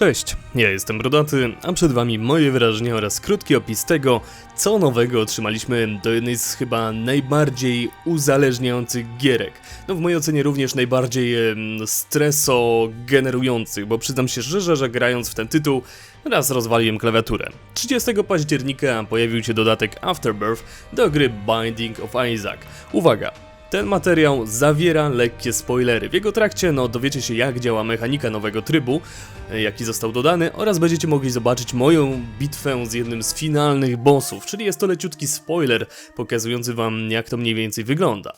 Cześć, ja jestem Brodaty, a przed wami moje wrażenia oraz krótki opis tego, co nowego otrzymaliśmy do jednej z chyba najbardziej uzależniających gierek. No w mojej ocenie również najbardziej em, streso generujących, bo przyznam się szczerze, że grając w ten tytuł raz rozwaliłem klawiaturę. 30 października pojawił się dodatek Afterbirth do gry Binding of Isaac. Uwaga! Ten materiał zawiera lekkie spoilery. W jego trakcie no, dowiecie się jak działa mechanika nowego trybu, jaki został dodany oraz będziecie mogli zobaczyć moją bitwę z jednym z finalnych bossów, czyli jest to leciutki spoiler pokazujący wam jak to mniej więcej wygląda.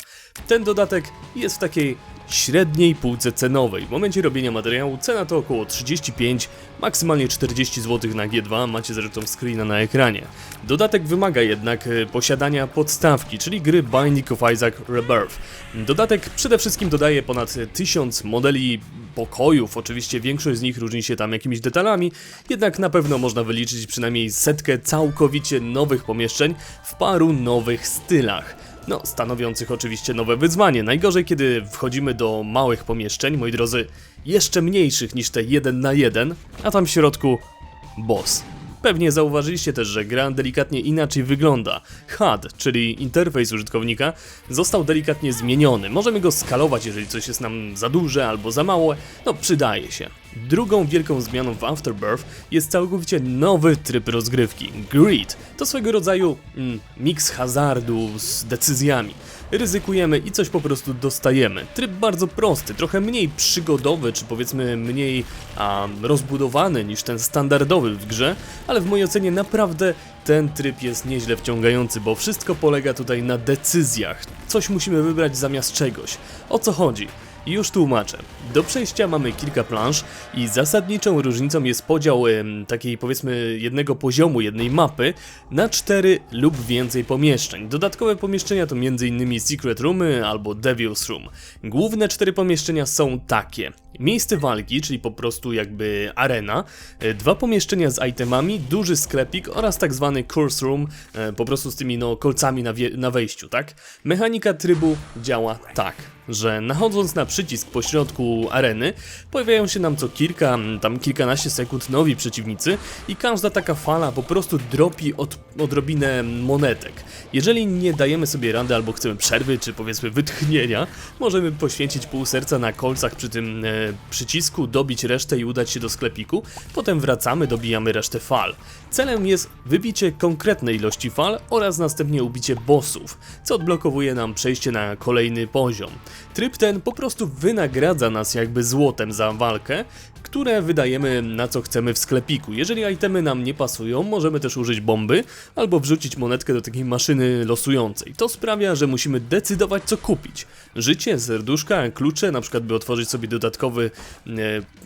Ten dodatek jest w takiej średniej półce cenowej. W momencie robienia materiału cena to około 35, maksymalnie 40 zł na G2, macie zresztą screena na ekranie. Dodatek wymaga jednak e, posiadania podstawki, czyli gry Binding of Isaac Rebirth. Dodatek przede wszystkim dodaje ponad 1000 modeli pokojów, oczywiście większość z nich różni się tam jakimiś detalami, jednak na pewno można wyliczyć przynajmniej setkę całkowicie nowych pomieszczeń w paru nowych stylach. No, stanowiących oczywiście nowe wyzwanie. Najgorzej, kiedy wchodzimy do małych pomieszczeń, moi drodzy, jeszcze mniejszych niż te 1 na 1, a tam w środku boss. Pewnie zauważyliście też, że gra delikatnie inaczej wygląda. HUD, czyli interfejs użytkownika, został delikatnie zmieniony. Możemy go skalować, jeżeli coś jest nam za duże albo za małe, no przydaje się. Drugą wielką zmianą w Afterbirth jest całkowicie nowy tryb rozgrywki, Grid. To swego rodzaju mm, miks hazardu z decyzjami. Ryzykujemy i coś po prostu dostajemy. Tryb bardzo prosty, trochę mniej przygodowy, czy powiedzmy mniej rozbudowany niż ten standardowy w grze, ale w mojej ocenie naprawdę ten tryb jest nieźle wciągający, bo wszystko polega tutaj na decyzjach. Coś musimy wybrać zamiast czegoś. O co chodzi? Już tłumaczę. Do przejścia mamy kilka planż i zasadniczą różnicą jest podział takiej powiedzmy jednego poziomu, jednej mapy na cztery lub więcej pomieszczeń. Dodatkowe pomieszczenia to m.in. Secret Roomy albo Devil's Room. Główne cztery pomieszczenia są takie. Miejsce walki, czyli po prostu jakby arena, e, dwa pomieszczenia z itemami, duży sklepik oraz tak zwany course room, e, po prostu z tymi no kolcami na, na wejściu, tak? Mechanika trybu działa tak, że nachodząc na przycisk po środku areny, pojawiają się nam co kilka, tam kilkanaście sekund nowi przeciwnicy i każda taka fala po prostu dropi od, odrobinę monetek. Jeżeli nie dajemy sobie rady albo chcemy przerwy, czy powiedzmy wytchnienia, możemy poświęcić pół serca na kolcach przy tym e, przycisku, dobić resztę i udać się do sklepiku, potem wracamy, dobijamy resztę fal. Celem jest wybicie konkretnej ilości fal oraz następnie ubicie bossów, co odblokowuje nam przejście na kolejny poziom. Tryb ten po prostu wynagradza nas jakby złotem za walkę, które wydajemy na co chcemy w sklepiku. Jeżeli itemy nam nie pasują, możemy też użyć bomby albo wrzucić monetkę do takiej maszyny losującej. To sprawia, że musimy decydować co kupić. Życie, serduszka, klucze, na przykład by otworzyć sobie dodatkowy,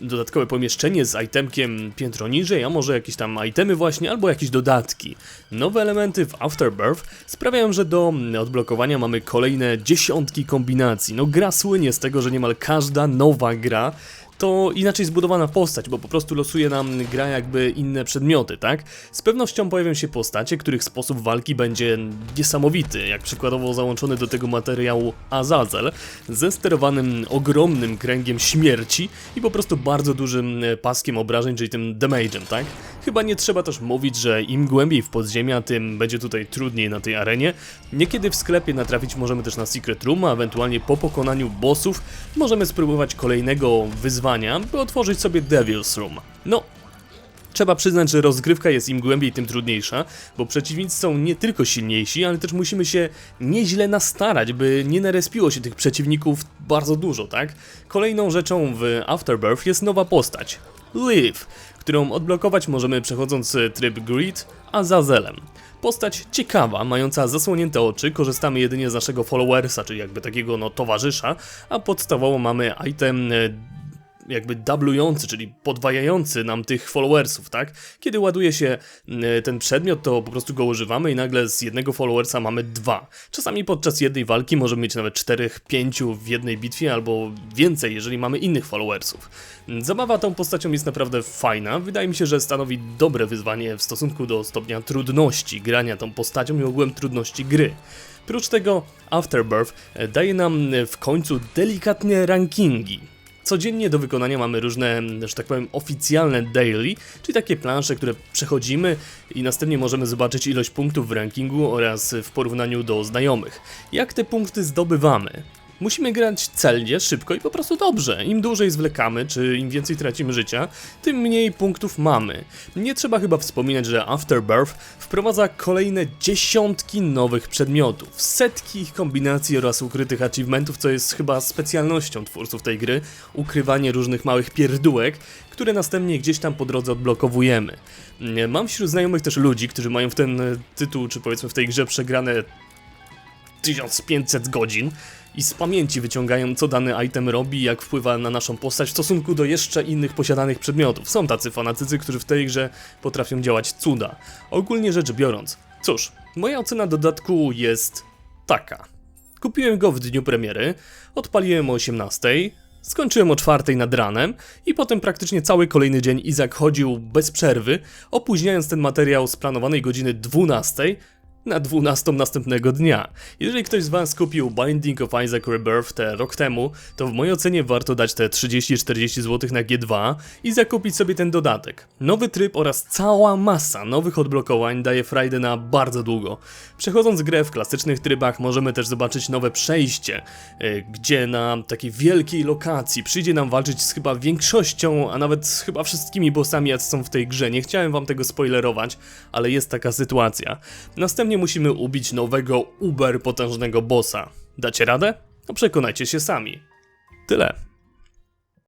e, dodatkowe pomieszczenie z itemkiem piętro niżej, a może jakieś tam itemy właśnie, albo jakieś dodatki. Nowe elementy w Afterbirth sprawiają, że do odblokowania mamy kolejne dziesiątki kombinacji. No gra słynie z tego, że niemal każda nowa gra to inaczej zbudowana postać, bo po prostu losuje nam gra jakby inne przedmioty, tak? Z pewnością pojawią się postacie, których sposób walki będzie niesamowity, jak przykładowo załączony do tego materiału Azazel, ze sterowanym ogromnym kręgiem śmierci i po prostu bardzo dużym e, paskiem obrażeń, czyli tym damage'em, tak? Chyba nie trzeba też mówić, że im głębiej w podziemia, tym będzie tutaj trudniej na tej arenie. Niekiedy w sklepie natrafić możemy też na Secret Room, a ewentualnie po pokonaniu bossów możemy spróbować kolejnego wyzwania, by otworzyć sobie Devil's Room. No, Trzeba przyznać, że rozgrywka jest im głębiej, tym trudniejsza, bo przeciwnicy są nie tylko silniejsi, ale też musimy się nieźle nastarać, by nie narespiło się tych przeciwników bardzo dużo, tak? Kolejną rzeczą w Afterbirth jest nowa postać, Liv, którą odblokować możemy przechodząc tryb Grid Azazelem. Postać ciekawa, mająca zasłonięte oczy, korzystamy jedynie z naszego followersa, czyli jakby takiego no towarzysza, a podstawowo mamy item e, jakby dublujący, czyli podwajający nam tych followersów, tak? Kiedy ładuje się e, ten przedmiot, to po prostu go używamy i nagle z jednego followersa mamy dwa. Czasami podczas jednej walki możemy mieć nawet czterech, pięciu w jednej bitwie albo więcej, jeżeli mamy innych followersów. Zabawa tą postacią jest naprawdę fajna. Wydaje mi się, że stanowi dobre wyzwanie w stosunku do stopnia trudności grania tą postacią i ogółem trudności gry. Prócz tego Afterbirth e, daje nam e, w końcu delikatne rankingi. Codziennie do wykonania mamy różne, że tak powiem, oficjalne daily, czyli takie plansze, które przechodzimy i następnie możemy zobaczyć ilość punktów w rankingu oraz w porównaniu do znajomych. Jak te punkty zdobywamy? Musimy grać celnie, szybko i po prostu dobrze. Im dłużej zwlekamy, czy im więcej tracimy życia, tym mniej punktów mamy. Nie trzeba chyba wspominać, że Afterbirth wprowadza kolejne dziesiątki nowych przedmiotów, setki ich kombinacji oraz ukrytych achievementów, co jest chyba specjalnością twórców tej gry, ukrywanie różnych małych pierdółek, które następnie gdzieś tam po drodze odblokowujemy. Mam wśród znajomych też ludzi, którzy mają w ten e, tytuł, czy powiedzmy w tej grze przegrane 1500 godzin i z pamięci wyciągają, co dany item robi, jak wpływa na naszą postać w stosunku do jeszcze innych posiadanych przedmiotów. Są tacy fanatycy, którzy w tej grze potrafią działać cuda. Ogólnie rzecz biorąc, cóż, moja ocena dodatku jest taka. Kupiłem go w dniu premiery, odpaliłem o 18, skończyłem o 4 nad ranem i potem praktycznie cały kolejny dzień Izak chodził bez przerwy, opóźniając ten materiał z planowanej godziny 12 na 12 następnego dnia. Jeżeli ktoś z Was kupił Binding of Isaac Rebirth te rok temu, to w mojej ocenie warto dać te 30-40 zł na G2 i zakupić sobie ten dodatek. Nowy tryb oraz cała masa nowych odblokowań daje frajdę na bardzo długo. Przechodząc grę w klasycznych trybach możemy też zobaczyć nowe przejście, y, gdzie na takiej wielkiej lokacji przyjdzie nam walczyć z chyba większością, a nawet z chyba wszystkimi bossami, jacy są w tej grze. Nie chciałem Wam tego spoilerować, ale jest taka sytuacja. Następnie musimy ubić nowego uber potężnego bossa. Dacie radę? No przekonajcie się sami. Tyle.